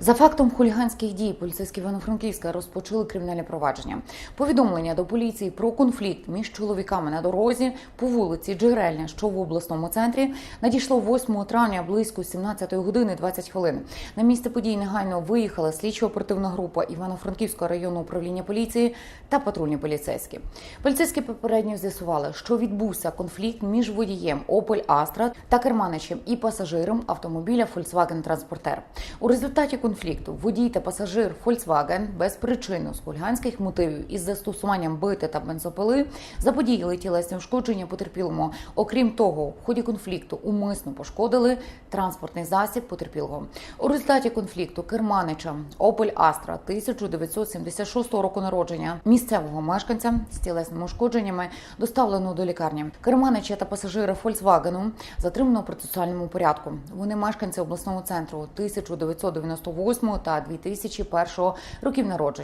За фактом хуліганських дій поліцейські Івано-Франківська розпочали кримінальне провадження. Повідомлення до поліції про конфлікт між чоловіками на дорозі по вулиці Джерельня, що в обласному центрі, надійшло 8 травня близько 17 години 20 хвилин. На місце подій негайно виїхала слідчо-оперативна група Івано-Франківського районного управління поліції та патрульні поліцейські. Поліцейські попередньо з'ясували, що відбувся конфлікт між водієм Opel Astra та керманичем і пасажиром автомобіля Volkswagen Transporter. У результаті конфлікту водій та пасажир Volkswagen без причини з хуліганських мотивів із застосуванням бити та бензопили заподіяли тілесне ушкодження потерпілому. Окрім того, в ході конфлікту умисно пошкодили транспортний засіб потерпілого. У результаті конфлікту керманича Opel Astra 1976 року народження місцевого мешканця з тілесними ушкодженнями доставлено до лікарні. Керманича та пасажири Volkswagen затримано в процесуальному порядку. Вони мешканці обласного центру 1998 та 2001 років народження.